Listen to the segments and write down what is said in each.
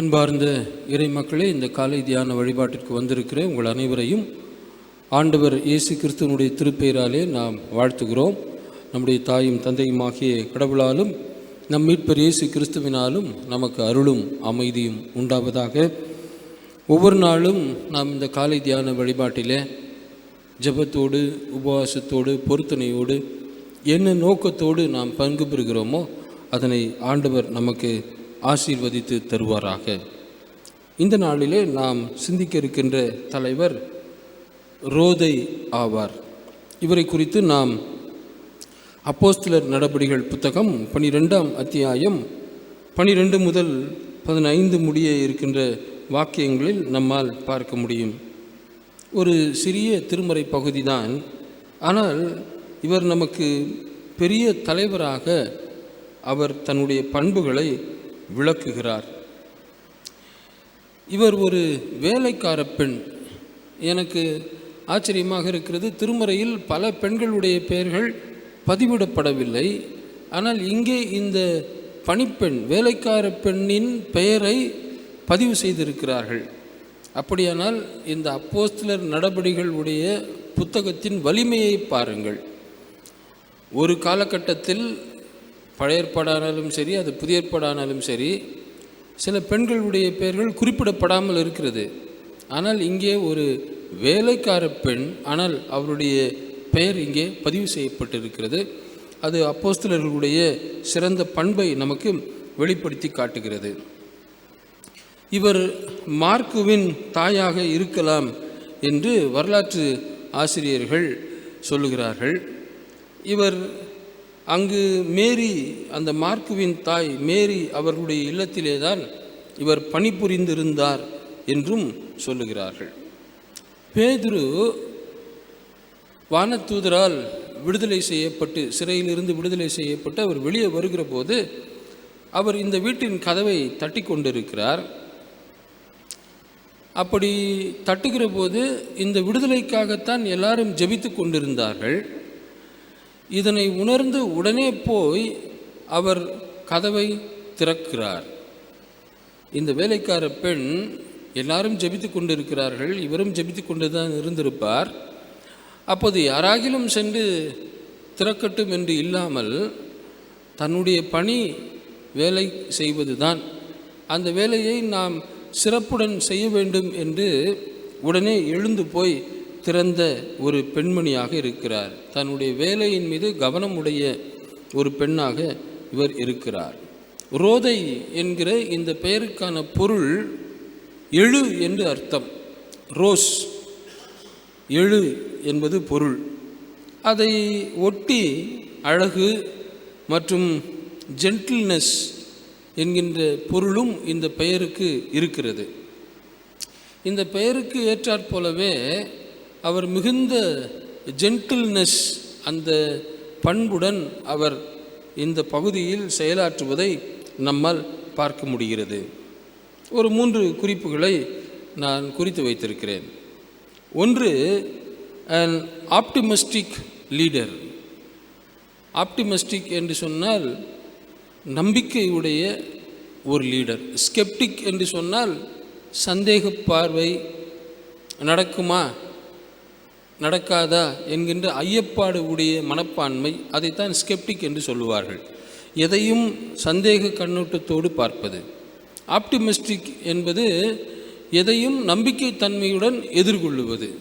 அன்பார்ந்த இறை மக்களே இந்த காலை தியான வழிபாட்டிற்கு வந்திருக்கிற உங்கள் அனைவரையும் ஆண்டவர் இயேசு கிறிஸ்துவனுடைய திருப்பெயராலே நாம் வாழ்த்துகிறோம். நம்முடைய தாயும் தந்தையுமாகிய கடவுளாலும் நம் மீட்பர் இயேசு கிறிஸ்துவினாலும் நமக்கு அருளும் அமைதியும் உண்டாவதாக. ஒவ்வொரு நாளும் நாம் இந்த காலை தியான வழிபாட்டிலே ஜெபத்தோடு உபவாசத்தோடு பொருத்தனையோடு என்ன நோக்கத்தோடு நாம் பங்கு பெறுகிறோமோ அதனை ஆண்டவர் நமக்கு ஆசீர்வதித்து தருவாராக. இந்த நாளிலே நாம் சிந்திக்க இருக்கின்ற தலைவர் ரோதை ஆவார். இவரை குறித்து நாம் அப்போஸ்தலர் நடபடிகள் புத்தகம் பனிரெண்டாம் அத்தியாயம் பனிரெண்டு முதல் பதினைந்து முடிய இருக்கின்ற வாக்கியங்களில் நம்மால் பார்க்க முடியும். ஒரு சிறிய திருமறை பகுதிதான். ஆனால் இவர் நமக்கு பெரிய தலைவராக அவர் தன்னுடைய பண்புகளை விளக்குகிறார். இவர் ஒரு வேலைக்கார பெண். எனக்கு ஆச்சரியமாக இருக்கிறது. திருமறையில் பல பெண்களுடைய பெயர்கள் பதிவிடப்படவில்லை. ஆனால் இங்கே இந்த பணிப்பெண் வேலைக்கார பெண்ணின் பெயரை பதிவு செய்திருக்கிறார்கள். அப்படியானால் இந்த அப்போஸ்தலர் நடபடிகளுடைய புத்தகத்தின் வலிமையை பாருங்கள். ஒரு காலகட்டத்தில் பழைய ஏற்பாடானாலும் சரி அது புதிய ஏற்பாடானாலும் சரி சில பெண்களுடைய பெயர்கள் குறிப்பிடப்படாமல் இருக்கிறது. ஆனால் இங்கே ஒரு வேலைக்கார பெண் ஆனால் அவருடைய பெயர் இங்கே பதிவு செய்யப்பட்டிருக்கிறது. அது அப்போஸ்தலர்களுடைய சிறந்த பண்பை நமக்கு வெளிப்படுத்தி காட்டுகிறது. இவர் மார்க்குவின் தாயாக இருக்கலாம் என்று வரலாற்று ஆசிரியர்கள் சொல்லுகிறார்கள். இவர் அங்கு மேரி அந்த மார்க்குவின் தாய் மேரி அவர்களுடைய இல்லத்திலே தான் இவர் பணிபுரிந்திருந்தார் என்றும் சொல்லுகிறார்கள். பேதுரு வானத்தூதரால் விடுதலை செய்யப்பட்டு சிறையிலிருந்து விடுதலை செய்யப்பட்டு அவர் வெளியே வருகிற போது அவர் இந்த வீட்டின் கதவை தட்டி கொண்டிருக்கிறார் அப்படி தட்டுகிற போது இந்த விடுதலைக்காகத்தான் எல்லாரும் ஜெபித்து கொண்டிருந்தார்கள். இதனை உணர்ந்து உடனே போய் அவர் கதவை திறக்கிறார். இந்த வேலைக்கார பெண் எல்லாரும் ஜெபித்து கொண்டிருக்கிறார்கள். இவரும் ஜெபித்து கொண்டு தான் இருந்திருப்பார். அப்போது யாராகிலும் சென்று திறக்கட்டும் என்று இல்லாமல் தன்னுடைய பணி வேலை செய்வதுதான். அந்த வேலையை நாம் சிறப்புடன் செய்ய வேண்டும் என்று உடனே எழுந்து போய் திறந்த ஒரு பெண்மணியாக இருக்கிறார். தன்னுடைய வேலையின் மீது கவனமுடைய ஒரு பெண்ணாக இவர் இருக்கிறார். ரோதை என்கிற இந்த பெயருக்கான பொருள் எழு என்று அர்த்தம். ரோஸ் எழு என்பது பொருள். அதை ஒட்டி அழகு மற்றும் ஜென்டில்னஸ் என்கின்ற பொருளும் இந்த பெயருக்கு இருக்கிறது. இந்த பெயருக்கு ஏற்றாற் போலவே அவர் மிகுந்த ஜென்டில்னஸ் அந்த பண்புடன் அவர் இந்த பகுதியில் செயலாற்றுவதை நம்மால் பார்க்க முடிகிறது. ஒரு மூன்று குறிப்புகளை நான் குறித்து வைத்திருக்கிறேன். ஒன்று அன் ஆப்டிமிஸ்டிக் லீடர் ஆப்டிமிஸ்டிக் என்று சொன்னால் நம்பிக்கையுடைய ஒரு லீடர் ஸ்கெப்டிக் என்று சொன்னால் சந்தேக பார்வை நடக்குமா? நடக்காதா என்கின்ற ஐயப்பாடு உடைய மனப்பான்மை அதைத்தான் ஸ்கெப்டிக் என்று சொல்லுவார்கள். எதையும் சந்தேக கண்ணோட்டத்தோடு பார்ப்பது. ஆப்டிமிஸ்டிக் என்பது எதையும் நம்பிக்கை தன்மையுடன் எதிர்கொள்ளுவது.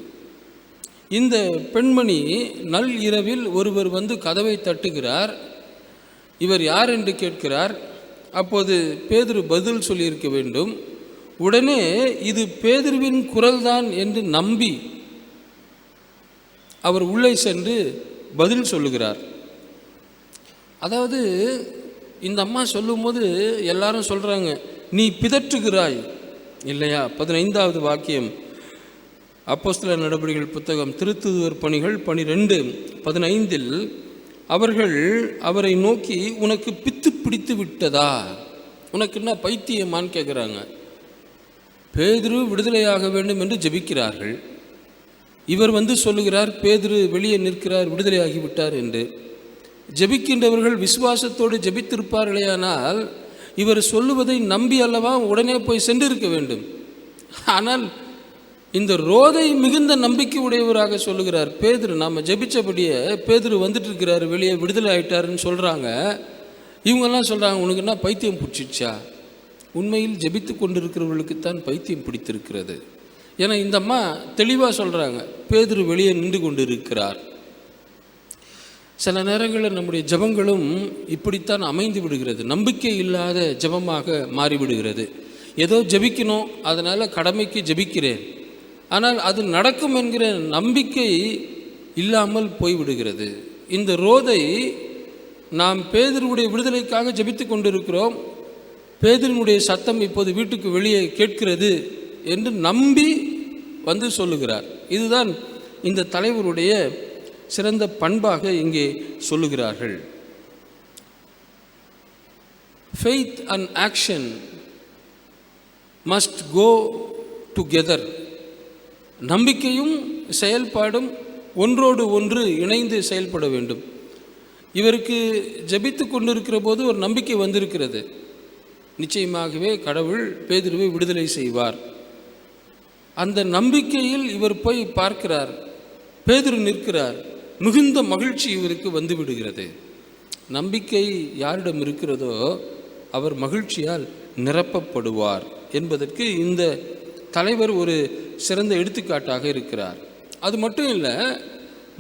இந்த பெண்மணி நல் இரவில் ஒருவர் வந்து கதவை தட்டுகிறார். இவர் யார் என்று கேட்கிறார். அப்போது பேதுரு பதில் சொல்லியிருக்க வேண்டும். உடனே இது பேதுருவின் குரல்தான் என்று நம்பி அவர் உள்ளே சென்று பதில் சொல்லுகிறார். அதாவது இந்த அம்மா சொல்லும்போது எல்லாரும் சொல்கிறாங்க நீ பிதற்றுகிறாய். இல்லையா? பதினைந்தாவது வாக்கியம். அப்போஸ்தல நடவடிக்கைகள் புத்தகம் திருத்துதுவர் பணிகள் பனிரெண்டு பதினைந்தில் அவர்கள் அவரை நோக்கி உனக்கு பித்து பிடித்து விட்டதா? உனக்கு என்ன பைத்தியமான்னு கேட்குறாங்க பேதுரு விடுதலையாக வேண்டும் என்று ஜெபிக்கிறார்கள். இவர் வந்து சொல்லுகிறார் பேதுரு வெளியே நிற்கிறார் விடுதலையாகி விட்டார் என்று. ஜெபிக்கின்றவர்கள் விசுவாசத்தோடு ஜபித்திருப்பார்களேயானால் இவர் சொல்லுவதை நம்பி அல்லவா உடனே போய் சென்றிருக்க வேண்டும். ஆனால் இந்த ரோதை மிகுந்த நம்பிக்கை உடையவராக சொல்லுகிறார் பேதுரு நாம் ஜெபிச்சபடியே பேதுரு வந்துட்டு இருக்கிறாரு வெளியே விடுதலை ஆயிட்டாருன்னு சொல்கிறாங்க இவங்கெல்லாம் சொல்கிறாங்க உனக்கு என்ன பைத்தியம் பிடிச்சிச்சா? உண்மையில் ஜெபித்து கொண்டிருக்கிறவர்களுக்குத்தான் பைத்தியம் பிடித்திருக்கிறது. ஏன்னா இந்த அம்மா தெளிவாக சொல்கிறாங்க பேதுரு வெளியே நின்று கொண்டு இருக்கிறார் சில நேரங்களில் நம்முடைய ஜெபங்களும் இப்படித்தான் அமைந்து விடுகிறது. நம்பிக்கை இல்லாத ஜெபமாக மாறிவிடுகிறது. ஏதோ ஜெபிக்கணும் அதனால் கடமைக்கு ஜெபிக்கிறேன். ஆனால் அது நடக்கும் என்கிற நம்பிக்கை இல்லாமல் போய்விடுகிறது. இந்த ரோதை நாம் பேதருடைய விடுதலைக்காக ஜெபித்து கொண்டிருக்கிறோம். பேதரினுடைய சத்தம் இப்போது வீட்டுக்கு வெளியே கேட்கிறது. என்று நம்பி வந்து சொல்லுகிறார். இதுதான் இந்த தலைவருடைய சிறந்த பண்பாக இங்கே சொல்லுகிறார்கள். Faith and action must go together நம்பிக்கையும் செயல்பாடும் ஒன்றோடு ஒன்று இணைந்து செயல்பட வேண்டும். இவருக்கு ஜெபித்து கொண்டிருக்கிற போது ஒரு நம்பிக்கை வந்திருக்கிறது. நிச்சயமாகவே கடவுள் பேதிருவை விடுதலை செய்வார். அந்த நம்பிக்கையில் இவர் போய் பார்க்கிறார். பேதுரு நிற்கிறார். மிகுந்த மகிழ்ச்சி இவருக்கு வந்து விடுகிறது நம்பிக்கை யாரிடம் இருக்கிறதோ அவர் மகிழ்ச்சியால் நிரப்பப்படுவார் என்பதற்கு இந்த தலைவர் ஒரு சிறந்த எடுத்துக்காட்டாக இருக்கிறார். அது மட்டும் இல்லை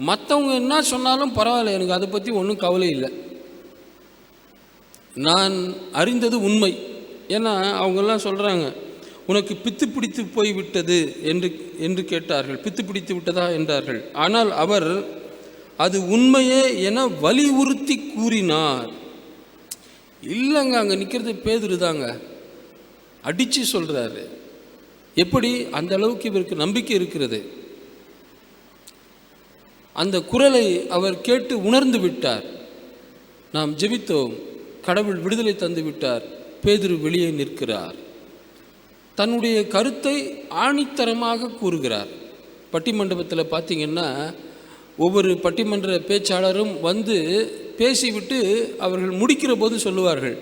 மற்றவங்க என்ன சொன்னாலும் பரவாயில்ல எனக்கு அதை பற்றி ஒன்றும் கவலை இல்லை. நான் அறிந்தது உண்மை. ஏன்னா அவங்கெல்லாம் சொல்கிறாங்க உனக்கு பித்து பிடித்து போய்விட்டது என்று என்று கேட்டார்கள். பித்து பிடித்து விட்டதா என்றார்கள். ஆனால் அவர் அது உண்மையே என வலியுறுத்தி கூறினார். இல்லைங்க அங்கே நிற்கிறது பேதுரு தாங்க. அடித்து சொல்கிறாரு எப்படி? அந்த அளவுக்கு இவருக்கு நம்பிக்கை இருக்கிறது. அந்த குரலை அவர் கேட்டு உணர்ந்து விட்டார். நாம் ஜெபித்தோம். கடவுள் விடுதலை தந்து விட்டார். பேதுரு வெளியே நிற்கிறார். தன்னுடைய கருத்தை ஆணித்தரமாக கூறுகிறார். பட்டிமண்டபத்தில் பார்த்தீங்கன்னா ஒவ்வொரு பட்டிமன்ற பேச்சாளரும் வந்து பேசிவிட்டு அவர்கள் முடிக்கிற போது சொல்லுவார்கள்.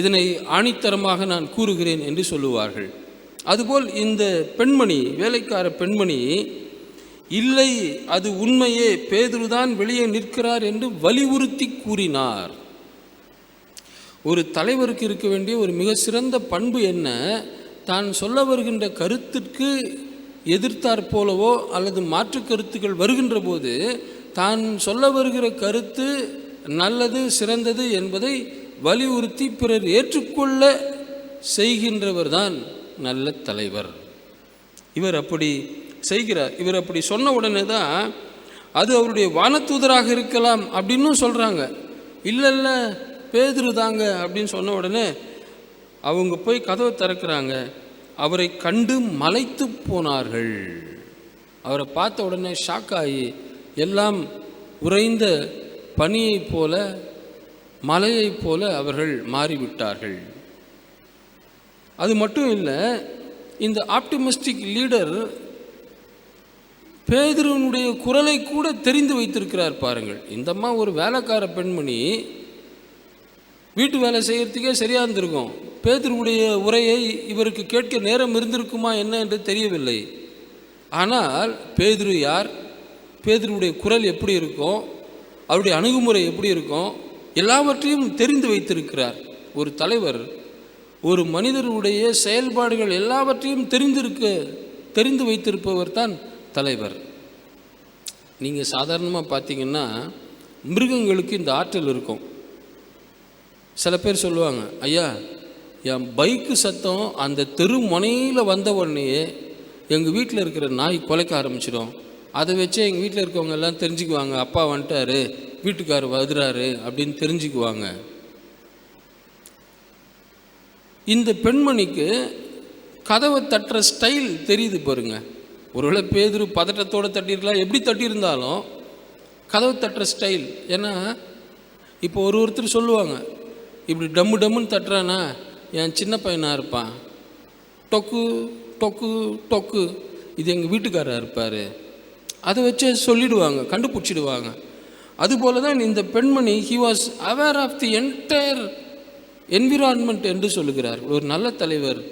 இதனை ஆணித்தரமாக நான் கூறுகிறேன் என்று சொல்லுவார்கள். அதுபோல் இந்த பெண்மணி வேலைக்கார பெண்மணி இல்லை அது உண்மையே பேதுருதான் வெளியே நிற்கிறார் என்று வலியுறுத்தி கூறினார். ஒரு தலைவருக்கு இருக்க வேண்டிய ஒரு மிக சிறந்த பண்பு என்ன? தான் சொல்ல வருகின்ற கருத்திற்கு எதிர்த்தாற் போலவோ அல்லது மாற்று கருத்துக்கள் வருகின்ற போது தான் சொல்ல வருகிற கருத்து நல்லது சிறந்தது என்பதை வலியுறுத்தி பிறர் ஏற்றுக்கொள்ள செய்கின்றவர் தான் நல்ல தலைவர். இவர் அப்படி செய்கிறார். இவர் அப்படி சொன்ன உடனே தான் அது அவருடைய வானத்தூதராக இருக்கலாம் அப்படின்னும் சொல்கிறாங்க இல்லை இல்லை பேதுரு தாங்க அப்படின்னு சொன்ன உடனே அவங்க போய் கதவை திறக்கிறாங்க. அவரை கண்டு மலைத்து போனார்கள். அவரை பார்த்த உடனே ஷாக் ஆகி எல்லாம் உறைந்த பனியைப் போல மலையைப் போல அவர்கள் மாறிவிட்டார்கள். அது மட்டும் இல்லை இந்த ஆப்டிமிஸ்டிக் லீடர் பேதுருவனுடைய குரலை கூட தெரிந்து வைத்திருக்கிறார் பாருங்கள். இந்தம்மா ஒரு வேலைக்கார பெண்மணி வீட்டு வேலை செய்கிறதுக்கே சரியாக இருந்திருக்கும். பேதருடைய உரையை இவருக்கு கேட்க நேரம் இருந்திருக்குமா என்ன என்று தெரியவில்லை. ஆனால் பேதுரு யார்? பேதருடைய குரல் எப்படி இருக்கும்? அவருடைய அணுகுமுறை எப்படி இருக்கும்? எல்லாவற்றையும் தெரிந்து வைத்திருக்கிறார். ஒரு தலைவர் ஒரு மனிதருடைய செயல்பாடுகள் எல்லாவற்றையும் தெரிந்திருக்க தெரிந்து வைத்திருப்பவர் தான் தலைவர். நீங்கள் சாதாரணமாக பார்த்தீங்கன்னா மிருகங்களுக்கு இந்த ஆற்றல் இருக்கும். சில பேர் சொல்லுவாங்க ஐயா என் பைக்கு சத்தம் அந்த தெரு முனையில் வந்த உடனேயே எங்கள் வீட்டில் இருக்கிற நாய் குலைக்க ஆரம்பிச்சிடும். அதை வச்சே எங்கள் வீட்டில் இருக்கவங்க எல்லாம் தெரிஞ்சுக்குவாங்க. அப்பா வந்துட்டாரு வீட்டுக்காரர் வருகிறாரு அப்படின்னு தெரிஞ்சுக்குவாங்க. இந்த பெண்மணிக்கு கதவை தட்டுற ஸ்டைல் தெரியுது பாருங்க. ஒருவேளை பேதுரு பதட்டத்தோடு தட்டியிருக்கலாம் எப்படி தட்டியிருந்தாலும் கதவை தட்டுற ஸ்டைல். ஏன்னா இப்போ ஒரு ஒருத்தர் சொல்லுவாங்க இப்படி டம்மு டம்முன்னு தட்டுறானா? என் சின்ன பையனாக இருப்பான். டொக்கு டொக்கு டொக்கு. இது எங்கள் வீட்டுக்காரர் இருப்பார். அதை வச்சு சொல்லிடுவாங்க கண்டுபிடிச்சிடுவாங்க. அதுபோல தான் இந்த பெண்மணி he was aware of the entire environment என்று சொல்லுகிறார். ஒரு நல்ல தலைவர்.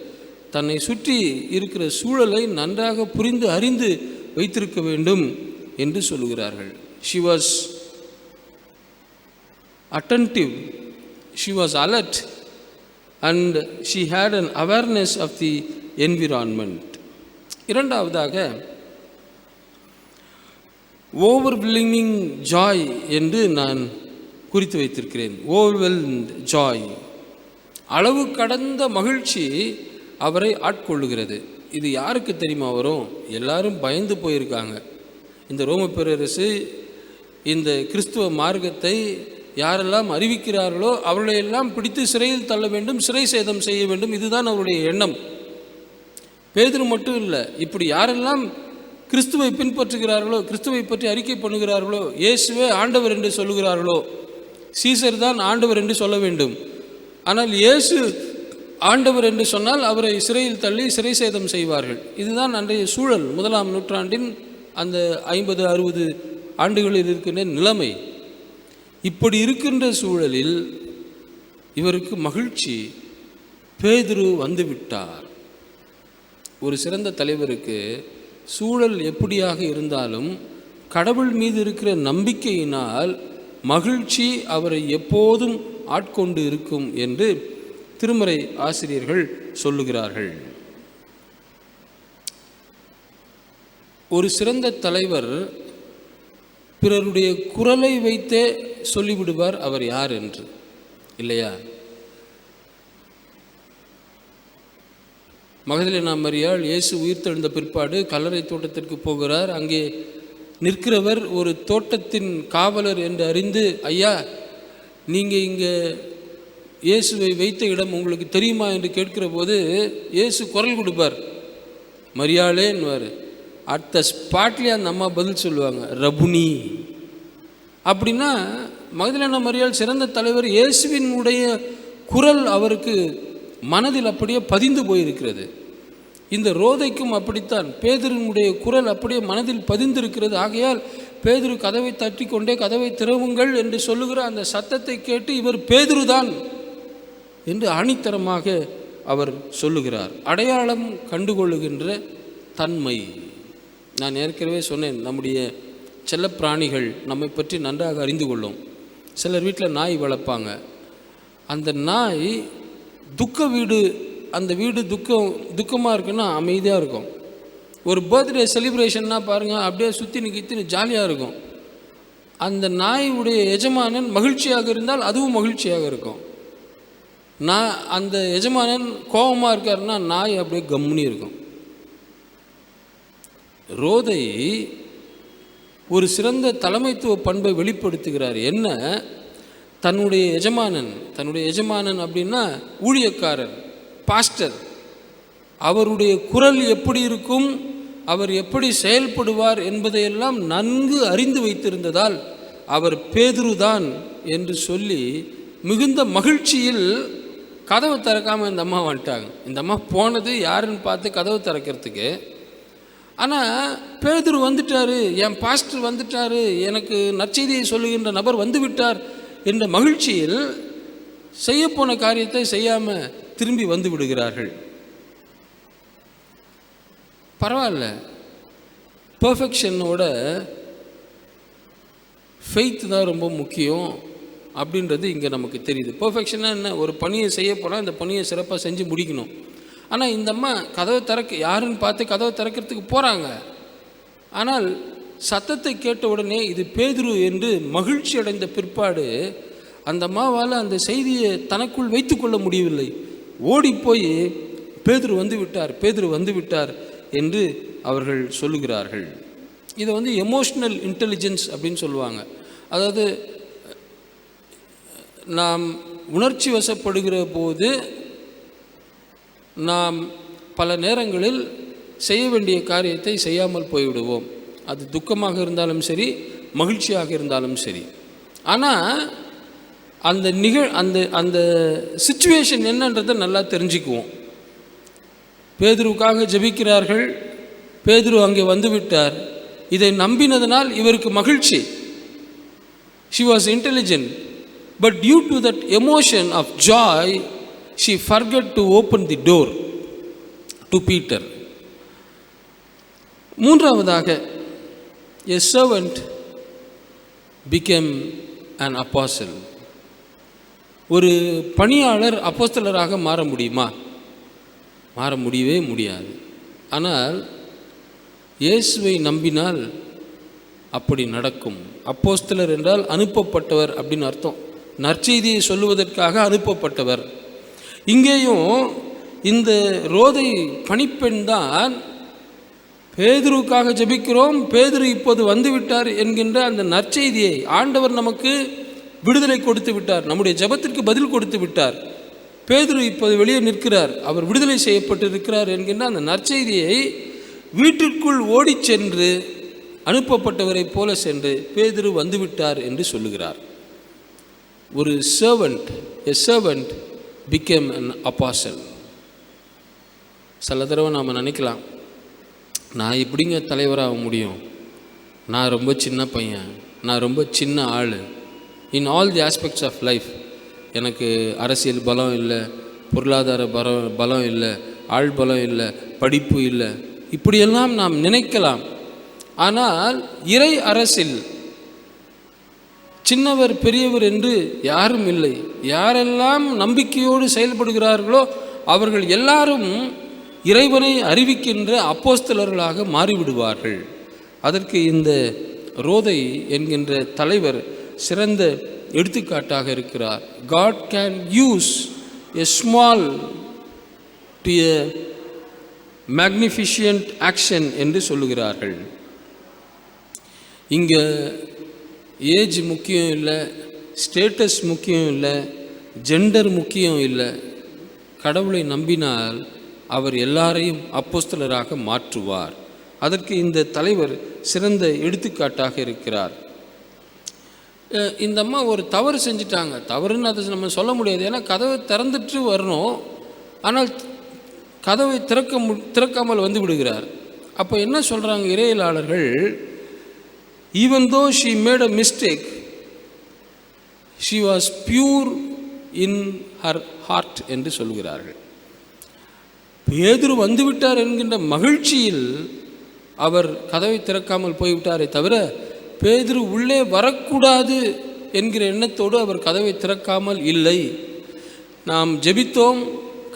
தன்னை சுற்றி இருக்கிற சூழலை நன்றாக புரிந்து அறிந்து வைத்திருக்க வேண்டும் என்று சொல்லுகிறார்கள். She was attentive she was alert and she had an awareness of the environment இரண்டாவதாக ஓவர் ஓவர்வெல்மிங் ஜாய் என்று நான் குறித்து வைத்திருக்கிறேன். ஓவர்வெல் ஜாய் அளவு கடந்த மகிழ்ச்சி அவரை ஆட்கொள்ளுகிறது. இது யாருக்கு தெரியுமா வரும்? எல்லாரும் பயந்து போயிருக்காங்க. இந்த ரோம பேரரசு இந்த கிறிஸ்துவ மார்க்கத்தை யாரெல்லாம் அறிவிக்கிறார்களோ அவர்களையெல்லாம் பிடித்து சிறையில் தள்ள வேண்டும் சிறை சேதம் செய்ய வேண்டும். இதுதான் அவருடைய எண்ணம். பேதர் மட்டும் இல்லை இப்படி யாரெல்லாம் கிறிஸ்துவை பின்பற்றுகிறார்களோ கிறிஸ்துவை பற்றி அறிக்கை பண்ணுகிறார்களோ இயேசுவே ஆண்டவர் என்று சொல்லுகிறார்களோ சீசர் தான் ஆண்டவர் என்று சொல்ல வேண்டும். ஆனால் இயேசு ஆண்டவர் என்று சொன்னால் அவரை சிறையில் தள்ளி சிறை சேதம் செய்வார்கள். இதுதான் அன்றைய சூழல். முதலாம் நூற்றாண்டின் அந்த ஐம்பது அறுபது ஆண்டுகளில் இருக்கின்ற நிலைமை. இப்படி இருக்கின்ற சூழலில் இவருக்கு மகிழ்ச்சி. பேதுரு வந்துவிட்டார். ஒரு சிறந்த தலைவருக்கு சூழல் எப்படியாக இருந்தாலும் கடவுள் மீது இருக்கிற நம்பிக்கையினால் மகிழ்ச்சி அவரை எப்போதும் ஆட்கொண்டு இருக்கும் என்று திருமறை ஆசிரியர்கள் சொல்லுகிறார்கள். ஒரு சிறந்த தலைவர் பிறருடைய குரலை வைத்தே சொல்லிவிடுவார் அவர் யார் என்று. இல்லையா? மகதலேனா மரியாள் இயேசு உயிர்த்தெழுந்த பிற்பாடு கல்லறை தோட்டத்திற்கு போகிறார். அங்கே நிற்கிறவர் ஒரு தோட்டத்தின் காவலர் என்று அறிந்து ஐயா நீங்கள் இங்கே இயேசுவை வைத்த இடம் உங்களுக்கு தெரியுமா? என்று கேட்கிற போது இயேசு குரல் கொடுப்பார். மரியாளேன்னுவார் அடுத்த ஸ்பாட்லேயே அந்த அம்மா பதில் சொல்லுவாங்க ரபுனி. அப்படின்னா மகதிலான மரியால் சிறந்த தலைவர் இயேசுவினுடைய குரல் அவருக்கு மனதில் அப்படியே பதிந்து போயிருக்கிறது. இந்த ரோதைக்கும் அப்படித்தான் பேதரினுடைய குரல் அப்படியே மனதில் பதிந்திருக்கிறது. ஆகையால் பேதுரு கதவை தட்டி கொண்டே கதவை திறவுங்கள் என்று சொல்லுகிற அந்த சத்தத்தை கேட்டு இவர் பேதுருதான் என்று ஆணித்தரமாக அவர் சொல்லுகிறார். அடையாளம் கண்டுகொள்ளுகின்ற தன்மை. நான் ஏற்கனவே சொன்னேன் நம்முடைய செல்லப்பிராணிகள் நம்மை பற்றி நன்றாக அறிந்து கொள்ளும். சிலர் வீட்டில் நாய் வளர்ப்பாங்க. அந்த நாய் துக்க வீடு அந்த வீடு துக்கம் துக்கமாக இருக்குன்னா அமைதியாக இருக்கும். ஒரு பர்த்டே செலிப்ரேஷன்னா பாருங்கள் அப்படியே சுற்றி நிற்கித்தின்னு ஜாலியாக இருக்கும். அந்த நாயுடைய எஜமானன் மகிழ்ச்சியாக இருந்தால் அதுவும் மகிழ்ச்சியாக இருக்கும். நான் அந்த எஜமானன் கோபமாக இருக்காருன்னா நாய் அப்படியே கம்முனி இருக்கும். ரோதை ஒரு சிறந்த தலைமைத்துவ பண்பை வெளிப்படுத்துகிறார். என்ன? தன்னுடைய எஜமானன். தன்னுடைய எஜமானன் அப்படின்னா ஊழியக்காரர் பாஸ்டர். அவருடைய குரல் எப்படி இருக்கும்? அவர் எப்படி செயல்படுவார் என்பதையெல்லாம் நன்கு அறிந்து வைத்திருந்ததால் அவர் பேதுருதான் என்று சொல்லி மிகுந்த மகிழ்ச்சியில் கதவை திறக்காமல் இந்த அம்மா வந்துட்டாங்க. இந்த அம்மா போனது யாருன்னு பார்த்து கதவை திறக்கிறதுக்கு ஆனால் பேதுரு வந்துட்டாரு என் பாஸ்டர் வந்துட்டாரு எனக்கு நற்செய்தியை சொல்லுகின்ற நபர் வந்துவிட்டார் என்ற மகிழ்ச்சியில் செய்யப்போன காரியத்தை செய்யாமல் திரும்பி வந்து விடுகிறார்கள். பரவாயில்ல. பர்ஃபெக்ஷனோட ஃபெய்த் தான் ரொம்ப முக்கியம் அப்படின்றது இங்கே நமக்கு தெரியுது. பர்ஃபெக்ஷனாக என்ன? ஒரு பணியை செய்ய போனால் இந்த பணியை சிறப்பாக செஞ்சு முடிக்கணும். ஆனால் இந்த அம்மா கதவை திறக்க யாருன்னு பார்த்து கதவை திறக்கிறதுக்கு போகிறாங்க ஆனால் சத்தத்தை கேட்ட உடனே இது பேதுரு என்று மகிழ்ச்சி அடைந்த பிற்பாடு அந்த அம்மாவால் அந்த செய்தியை தனக்குள் வைத்துக்கொள்ள முடியவில்லை. ஓடிப்போய் பேதுரு வந்து விட்டார் பேதுரு வந்து விட்டார் என்று அவர்கள் சொல்லுகிறார்கள். இதை வந்து எமோஷ்னல் இன்டெலிஜென்ஸ் அப்படின்னு சொல்லுவாங்க. அதாவது நாம் உணர்ச்சி வசப்படுகிற போது நாம் பல நேரங்களில் செய்ய வேண்டிய காரியத்தை செய்யாமல் போய்விடுவோம். அது துக்கமாக இருந்தாலும் சரி மகிழ்ச்சியாக இருந்தாலும் சரி. ஆனால் அந்த நிகழ் அந்த அந்த சுச்சுவேஷன் என்னன்றதை நல்லா தெரிஞ்சுக்குவோம். பேதுருவுக்காக ஜெபிக்கிறார்கள் பேதுரு அங்கே வந்துவிட்டார். இதை நம்பினதனால் இவருக்கு மகிழ்ச்சி. She was intelligent but due to that emotion of joy she forgot to open the door to Peter மூன்றாவதாக a servant became an apostle ஒரு பணியாளர் அப்போஸ்தலராக மாற முடியுமா? மாற முடியவே முடியாது. ஆனால் இயேசுவை நம்பினால் அப்படி நடக்கும். அப்போஸ்தலர் என்றால் அனுப்பப்பட்டவர் அப்படின்னு அர்த்தம். நற்செய்தியை சொல்லுவதற்காக அனுப்பப்பட்டவர். இங்கேயும் இந்த ரோதை பணிப்பெண் தான் பேதுருவுக்காக ஜெபிக்கிறோம். பேதுரு இப்போது வந்துவிட்டார் என்கின்ற அந்த நற்செய்தியை ஆண்டவர் நமக்கு விடுதலை கொடுத்து விட்டார். நம்முடைய ஜெபத்திற்கு பதில் கொடுத்து விட்டார். பேதுரு இப்போது வெளியே நிற்கிறார். அவர் விடுதலை செய்யப்பட்டிருக்கிறார் என்கின்ற அந்த நற்செய்தியை வீட்டிற்குள் ஓடிச் சென்று அனுப்பப்பட்டவரைப் போல சென்று பேதுரு வந்துவிட்டார் என்று சொல்லுகிறார். ஒரு servant a servant became an apostle சில தடவை நாம் நினைக்கலாம் நான் எப்படிங்க தலைவராக முடியும்? நான் ரொம்ப சின்ன பையன் நான் ரொம்ப சின்ன ஆள். In all the aspects of life எனக்கு அரசியல் பலம் இல்லை பொருளாதார பலம் பலம் இல்லை ஆள் பலம் இல்லை படிப்பு இல்லை. இப்படியெல்லாம் நாம் நினைக்கலாம். ஆனால் இறை அரசில் சின்னவர் பெரியவர் என்று யாரும் இல்லை. யாரெல்லாம் நம்பிக்கையோடு செயல்படுகிறார்களோ அவர்கள் எல்லாரும் இறைவனை அறிவிக்கின்ற அப்போஸ்தலர்களாக மாறிவிடுவார்கள். அதற்கு இந்த ரோதை என்கின்ற தலைவர் சிறந்த எடுத்துக்காட்டாக இருக்கிறார். God can use a small to a magnificent action என்று சொல்லுகிறார்கள். இங்கே ஏஜ் முக்கியம் இல்லை ஸ்டேட்டஸ் முக்கியம் இல்லை ஜெண்டர் முக்கியம் இல்லை. கடவுளை நம்பினால் அவர் எல்லாரையும் அப்போஸ்தலராக மாற்றுவார். அதற்கு இந்த தலைவர் சிறந்த எடுத்துக்காட்டாக இருக்கிறார். இந்த அம்மா ஒரு தவறு செஞ்சிட்டாங்க. தவறுன்னு அதை நம்ம சொல்ல முடியாது. ஏன்னா கதவை திறந்துட்டு வரணும். ஆனால் கதவை திறக்க மு திறக்காமல் வந்து விடுகிறார். அப்போ என்ன சொல்கிறாங்க இறையலாளர்கள் even though she made a mistake she was pure in her heart என்று சொல்கிறார்கள். பேதுரு வந்துவிட்டார் என்கின்ற மகிழ்ச்சியில் அவர் கதவை திறக்காமல் போய்விட்டாரே தவிர பேதுரு உள்ளே வரக்கூடாது என்கிற எண்ணத்தோடு அவர் கதவை திறக்காமல் இல்லை. நாம் ஜெபித்தோம்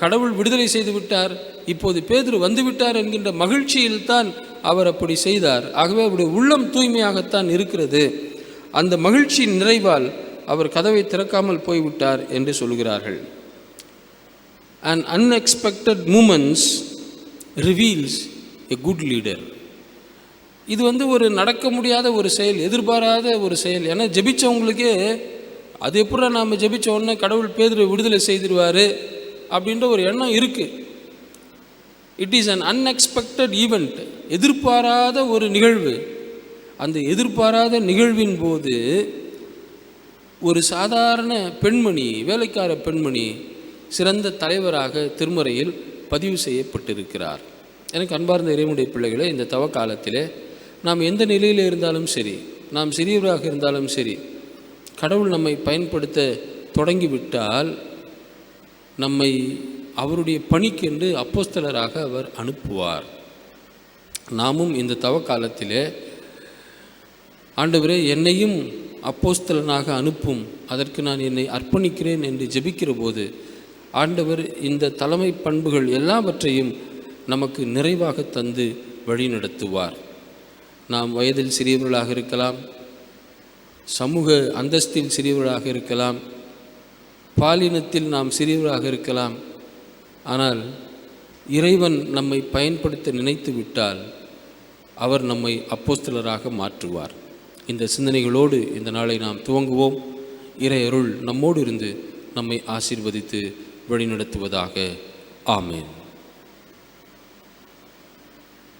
கடவுள் விடுதலை செய்து விட்டார். இப்போது பேதுரு வந்துவிட்டார் என்கின்ற மகிழ்ச்சியில்தான் அவர் அப்படி செய்தார். ஆகவே அவருடைய உள்ளம் தூய்மையாகத்தான் இருக்கிறது. அந்த மகிழ்ச்சியின் நிறைவால் அவர் கதவை திறக்காமல் போய்விட்டார் என்று சொல்கிறார்கள். And unexpected moments reveals a good leader இது வந்து ஒரு நடக்க முடியாத ஒரு செயல் எதிர்பாராத ஒரு செயல். ஏன்னா ஜெபிச்சவங்களுக்கே அது எப்படா நாம் ஜெபிச்ச உடனே கடவுள் பேதரை விடுதலை செய்திருவார் அப்படின்ற ஒரு எண்ணம் இருக்குது it is an unexpected event எதிர்பாராத ஒரு நிகழ்வு. அந்த எதிர்பாராத நிகழ்வின் போது ஒரு சாதாரண பெண்மணி வேலைக்கார பெண்மணி சிறந்த தலைவராக திருமறையில் பதிவு செய்யப்பட்டிருக்கிறார். எனக்கு அன்பார்ந்த இறைவனுடைய பிள்ளைகளே இந்த தவ காலத்திலே நாம் எந்த நிலையில் இருந்தாலும் சரி நாம் சிறியவராக இருந்தாலும் சரி கடவுள் நம்மை பயன்படுத்த தொடங்கிவிட்டால் நம்மை அவருடைய பணிக்கென்று அப்போஸ்தலராக அவர் அனுப்புவார். நாமும் இந்த தவ காலத்திலே ஆண்டவரே என்னையும் அப்போஸ்தலனாக அனுப்பும். அதற்கு நான் என்னை அர்ப்பணிக்கிறேன் என்று ஜெபிக்கிற போது ஆண்டவர் இந்த தலைமை பண்புகள் எல்லாவற்றையும் நமக்கு நிறைவாக தந்து வழிநடத்துவார். நாம் வயதில் சிறியவர்களாக இருக்கலாம் சமூக அந்தஸ்தில் சிறியவர்களாக இருக்கலாம் பாலினத்தில் நாம் சிறியவராக இருக்கலாம் ஆனால் இறைவன் நம்மை பயன்படுத்த நினைத்து விட்டால் அவர் நம்மை அப்போஸ்தலராக மாற்றுவார். இந்த சிந்தனைகளோடு இந்த நாளை நாம் துவங்குவோம். இறை அருள் நம்மோடு இருந்து நம்மை ஆசீர்வதித்து வழிநடத்துவதாக. ஆமேன்.